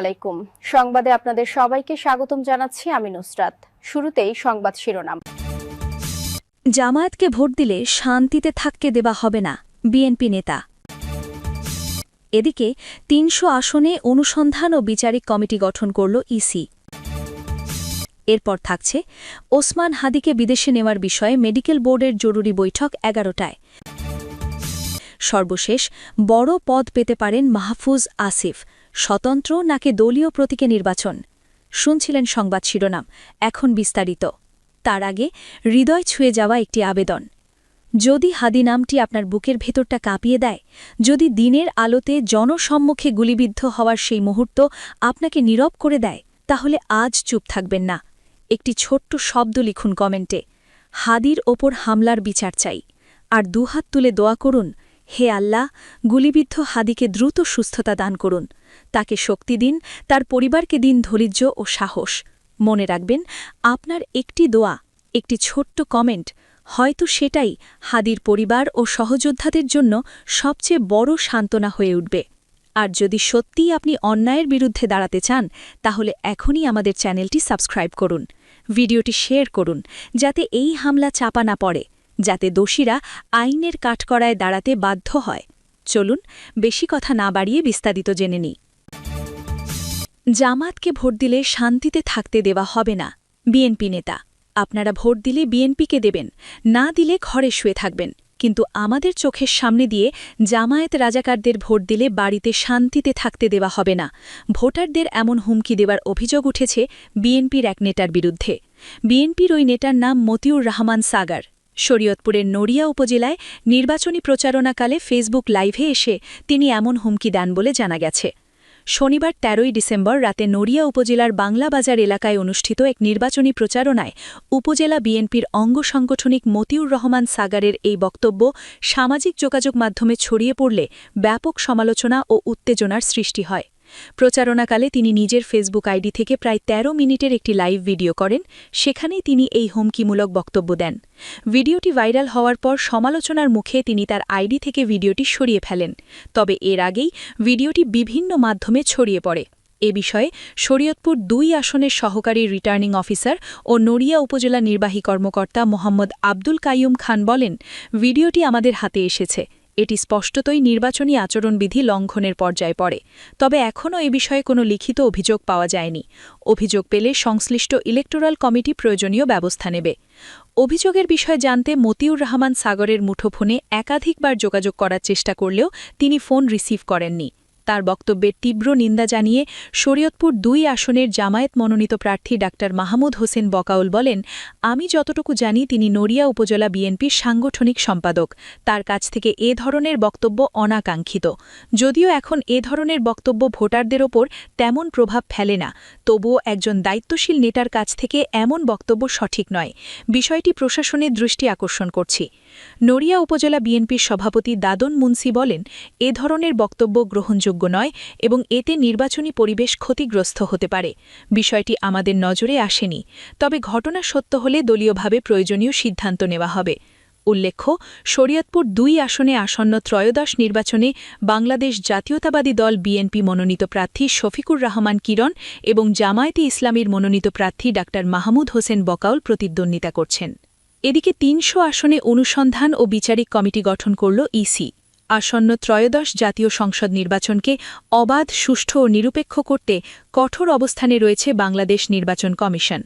আলাইকুম। সংবাদে আপনাদের সবাইকে স্বাগতম জানাচ্ছি আমি নুসরাত। শুরুতেই সংবাদ শিরোনাম। জামায়াতকে ভোট দিলে শান্তিতে থাকতে দেওয়া হবে না, বিএনপি নেতা। এদিকে তিনশো আসনে অনুসন্ধান ও বিচারিক কমিটি গঠন করল ইসি। এরপর থাকছে ওসমান হাদিকে বিদেশে নেওয়ার বিষয়ে মেডিকেল বোর্ডের জরুরি বৈঠক এগারোটায়। সর্বশেষ বড় পদ পেতে পারেন মাহফুজ আসিফ। স্বতন্ত্র নাকি দলীয় প্রতীকে নির্বাচন? শুনছিলেন সংবাদ শিরোনাম, এখন বিস্তারিত। তার আগে হৃদয় ছুঁয়ে যাওয়া একটি আবেদন। যদি হাদি নামটি আপনার বুকের ভেতরটা কাঁপিয়ে দেয়, যদি দিনের আলোতে জনসম্মুখে গুলিবিদ্ধ হওয়ার সেই মুহূর্ত আপনাকে নীরব করে দেয়, তাহলে আজ চুপ থাকবেন না। একটি ছোট্ট শব্দ লিখুন কমেন্টে, হাদির ওপর হামলার বিচার চাই। আর দুহাত তুলে দোয়া করুন হে আল্লাহ, গুলিবিদ্ধ হাদিকে দ্রুত সুস্থতা দান করুন। তাকে শক্তি দিন, তার পরিবারকে দিন ধৈর্য ও সাহস। মনে রাখবেন, আপনার একটি দোয়া, একটি ছোট্ট কমেন্ট, হয়তো সেটাই হাদির পরিবার ও সহযোদ্ধাদের জন্য সবচেয়ে বড় সান্ত্বনা হয়ে উঠবে। আর যদি সত্যিই আপনি অন্যায়ের বিরুদ্ধে দাঁড়াতে চান, তাহলে এখনই আমাদের চ্যানেলটি সাবস্ক্রাইব করুন। ভিডিওটি শেয়ার করুন, যাতে এই হামলা চাপা না পড়ে। যাতে দোষীরা আইনের কাঠকড়ায় দাঁড়াতে বাধ্য হয়। চলুন, বেশি কথা না বাড়িয়ে বিস্তারিত জেনে নিই। জামাতকে ভোট দিলে শান্তিতে থাকতে দেওয়া হবে না, বিএনপি নেতা। আপনারা ভোট দিলে বিএনপিকে দেবেন, না দিলে ঘরে শুয়ে থাকবেন। কিন্তু আমাদের চোখের সামনে দিয়ে জামায়াত রাজাকারদের ভোট দিলে বাড়িতে শান্তিতে থাকতে দেওয়া হবে না। ভোটারদের এমন হুমকি দেওয়ার অভিযোগ উঠেছে বিএনপির এক নেতার বিরুদ্ধে। বিএনপির ওই নেতার নাম মতিউর রহমান সাগার। শরীয়তপুরের নড়িয়া উপজেলায় নির্বাচনী প্রচারণাকালে ফেসবুক লাইভে এসে তিনি এমন হুমকি দেন বলে জানা গেছে। শনিবার তেরোই ডিসেম্বর রাতে নড়িয়া উপজেলার বাংলাবাজার এলাকায় অনুষ্ঠিত এক নির্বাচনী প্রচারণায় উপজেলা বিএনপির অঙ্গ সাংগঠনিক মতিউর রহমান সাগারের এই বক্তব্য সামাজিক যোগাযোগ মাধ্যমে ছড়িয়ে পড়লে ব্যাপক সমালোচনা ও উত্তেজনার সৃষ্টি হয়। প্রচারণাকালে তিনি নিজের ফেসবুক আইডি থেকে প্রায় ১৩ মিনিটের একটি লাইভ ভিডিও করেন, সেখানেই তিনি এই হুমকিমূলক বক্তব্য দেন। ভিডিওটি ভাইরাল হওয়ার পর সমালোচনার মুখে তিনি তার আইডি থেকে ভিডিওটি সরিয়ে ফেলেন। তবে এর আগেই ভিডিওটি বিভিন্ন মাধ্যমে ছড়িয়ে পড়ে। এ বিষয়ে শরীয়তপুর দুই আসনের সহকারী রিটার্নিং অফিসার ও নড়িয়া উপজেলা নির্বাহী কর্মকর্তা মোহাম্মদ আব্দুল কাইয়ুম খান বলেন, ভিডিওটি আমাদের হাতে এসেছে। এটি স্পষ্টতই নির্বাচনী আচরণবিধি লঙ্ঘনের পর্যায়ে পড়ে, তবে এখনও এ বিষয়ে কোনো লিখিত অভিযোগ পাওয়া যায়নি। অভিযোগ পেলে সংশ্লিষ্ট ইলেকটোরাল কমিটি প্রয়োজনীয় ব্যবস্থা নেবে। অভিযোগের বিষয়ে জানতে মতিউর রহমান সাগরের মুঠোফোনে একাধিকবার যোগাযোগ করার চেষ্টা করলেও তিনি ফোন রিসিভ করেননি। তার বক্তব্যের তীব্র নিন্দা জানিয়ে শরীয়তপুর দুই আসনের জামায়াত মনোনীত প্রার্থী ডা. মাহমুদ হোসেন বকাউল বলেন, আমি যতটুকু জানি তিনি নড়িয়া উপজেলা বিএনপির সাংগঠনিক সম্পাদক। তার কাছ থেকে এ ধরনের বক্তব্য অনাকাঙ্ক্ষিত। যদিও এখন এ ধরনের বক্তব্য ভোটারদের ওপর তেমন প্রভাব ফেলে না, তবুও একজন দায়িত্বশীল নেতার কাছ থেকে এমন বক্তব্য সঠিক নয়। বিষয়টি প্রশাসনের দৃষ্টি আকর্ষণ করছি। নড়িয়া উপজেলা বিএনপির সভাপতি দাদন মুন্সি বলেন, এ ধরনের বক্তব্য গ্রহণযোগ্য নয় এবং এতে নির্বাচনী পরিবেশ ক্ষতিগ্রস্ত হতে পারে। বিষয়টি আমাদের নজরে আসেনি। তবে ঘটনা সত্য হলে দলীয়ভাবে প্রয়োজনীয় সিদ্ধান্ত নেওয়া হবে। উল্লেখ্য, শরীয়তপুর দুই আসনে আসন্ন ত্রয়োদশ নির্বাচনে বাংলাদেশ জাতীয়তাবাদী দল বিএনপি মনোনীত প্রার্থী শফিকুর রহমান কিরণ এবং জামায়াতে ইসলামীর মনোনীত প্রার্থী ডা. মাহমুদ হোসেন বকাউল প্রতিদ্বন্দ্বিতা করছেন। এদিকে তিনশো আসনে অনুসন্ধান ও বিচারিক কমিটি গঠন করল ইসি। আসন্ন ত্রয়োদশ জাতীয় সংসদ নির্বাচনকে অবাধ, সুষ্ঠু ও নিরপেক্ষ করতে কঠোর অবস্থানে রয়েছে বাংলাদেশ নির্বাচন কমিশন।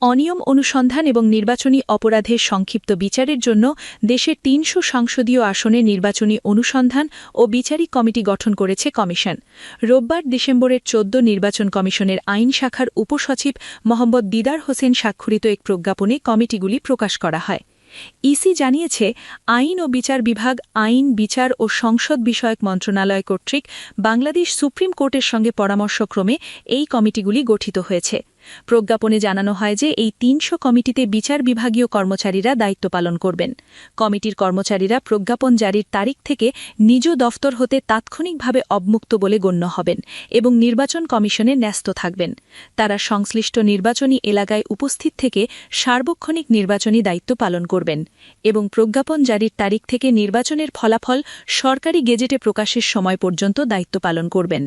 অনিয়ম অনুসন্ধান এবং নির্বাচনী অপরাধের সংক্ষিপ্ত বিচারের জন্য দেশের তিনশো সংসদীয় আসনে নির্বাচনী অনুসন্ধান ও বিচারিক কমিটি গঠন করেছে কমিশন। রোববার ডিসেম্বরের চোদ্দ নির্বাচন কমিশনের আইন শাখার উপসচিব মোহাম্মদ দিদার হোসেন স্বাক্ষরিত এক প্রজ্ঞাপনে কমিটিগুলি প্রকাশ করা হয়। ইসি জানিয়েছে, আইন ও বিচার বিভাগ, আইন, বিচার ও সংসদ বিষয়ক মন্ত্রণালয় কর্তৃক বাংলাদেশ সুপ্রিম কোর্টের সঙ্গে পরামর্শক্রমে এই কমিটিগুলি গঠিত হয়েছে। প্রজ্ঞাপনে জানানো হয় যে এই তিনশো কমিটিতে বিচার বিভাগীয় কর্মচারীরা দায়িত্ব পালন করবেন। কমিটির কর্মচারীরা প্রজ্ঞাপন জারির তারিখ থেকে নিজ দফতর হতে তাৎক্ষণিকভাবে অবমুক্ত বলে গণ্য হবেন এবং নির্বাচন কমিশনে ন্যস্ত থাকবেন। তারা সংশ্লিষ্ট নির্বাচনী এলাকায় উপস্থিত থেকে সার্বক্ষণিক নির্বাচনী দায়িত্ব পালন করবেন এবং প্রজ্ঞাপন জারির তারিখ থেকে নির্বাচনের ফলাফল সরকারি গেজেটে প্রকাশের সময় পর্যন্ত দায়িত্ব পালন করবেন।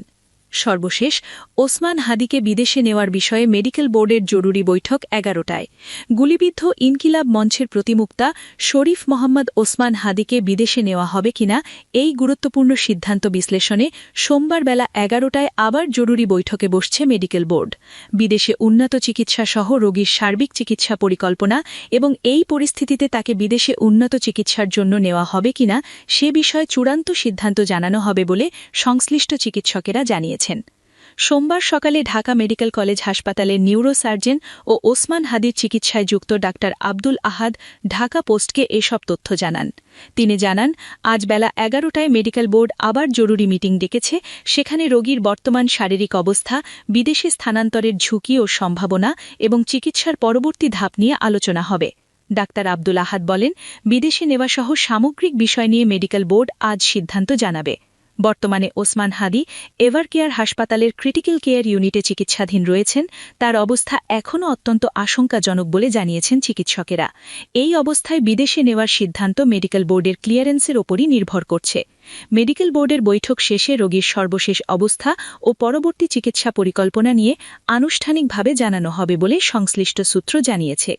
সর্বশেষ, ওসমান হাদিকে বিদেশে নেওয়ার বিষয়ে মেডিকেল বোর্ডের জরুরি বৈঠক এগারোটায়। গুলিবিদ্ধ ইনকিলাব মঞ্চের প্রতিমুক্তা শরীফ মোহাম্মদ ওসমান হাদিকে বিদেশে নেওয়া হবে কিনা এই গুরুত্বপূর্ণ সিদ্ধান্ত বিশ্লেষণে সোমবার বেলা এগারোটায় আবার জরুরি বৈঠকে বসছে মেডিকেল বোর্ড। বিদেশে উন্নত চিকিৎসা সহ রোগীর সার্বিক চিকিৎসা পরিকল্পনা এবং এই পরিস্থিতিতে তাকে বিদেশে উন্নত চিকিৎসার জন্য নেওয়া হবে কিনা সে বিষয়ে চূড়ান্ত সিদ্ধান্ত জানানো হবে বলে সংশ্লিষ্ট চিকিৎসকেরা জানিয়েছেন। সোমবার সকালে ঢাকা মেডিকেল কলেজ হাসপাতালের নিউরোসার্জন ও ওসমান হাদির চিকিৎসায় যুক্ত ডাক্তার আব্দুল আহাদ ঢাকা পোস্টকে এসব তথ্য জানান। তিনি জানান, আজ বেলা এগারোটায় মেডিকেল বোর্ড আবার জরুরি মিটিং ডেকেছে, সেখানে রোগীর বর্তমান শারীরিক অবস্থা, বিদেশে স্থানান্তরের ঝুঁকি ও সম্ভাবনা এবং চিকিৎসার পরবর্তী ধাপ নিয়ে আলোচনা হবে। ডাক্তার আব্দুল আহাদ বলেন, বিদেশে নেওয়াসহ সামগ্রিক বিষয় নিয়ে মেডিকেল বোর্ড আজ সিদ্ধান্ত জানাবে। বর্তমানে ওসমান হাদি এভারকেয়ার হাসপাতালের ক্রিটিক্যাল কেয়ার ইউনিটে চিকিৎসাধীন রয়েছেন। তার অবস্থা এখনও অত্যন্ত আশঙ্কাজনক বলে জানিয়েছেন চিকিৎসকেরা। এই অবস্থায় বিদেশে নেওয়ার সিদ্ধান্ত মেডিকেল বোর্ডের ক্লিয়ারেন্সের ওপরই নির্ভর করছে। মেডিকেল বোর্ডের বৈঠক শেষে রোগীর সর্বশেষ অবস্থা ও পরবর্তী চিকিৎসা পরিকল্পনা নিয়ে আনুষ্ঠানিকভাবে জানানো হবে বলে সংশ্লিষ্ট সূত্র জানিয়েছে।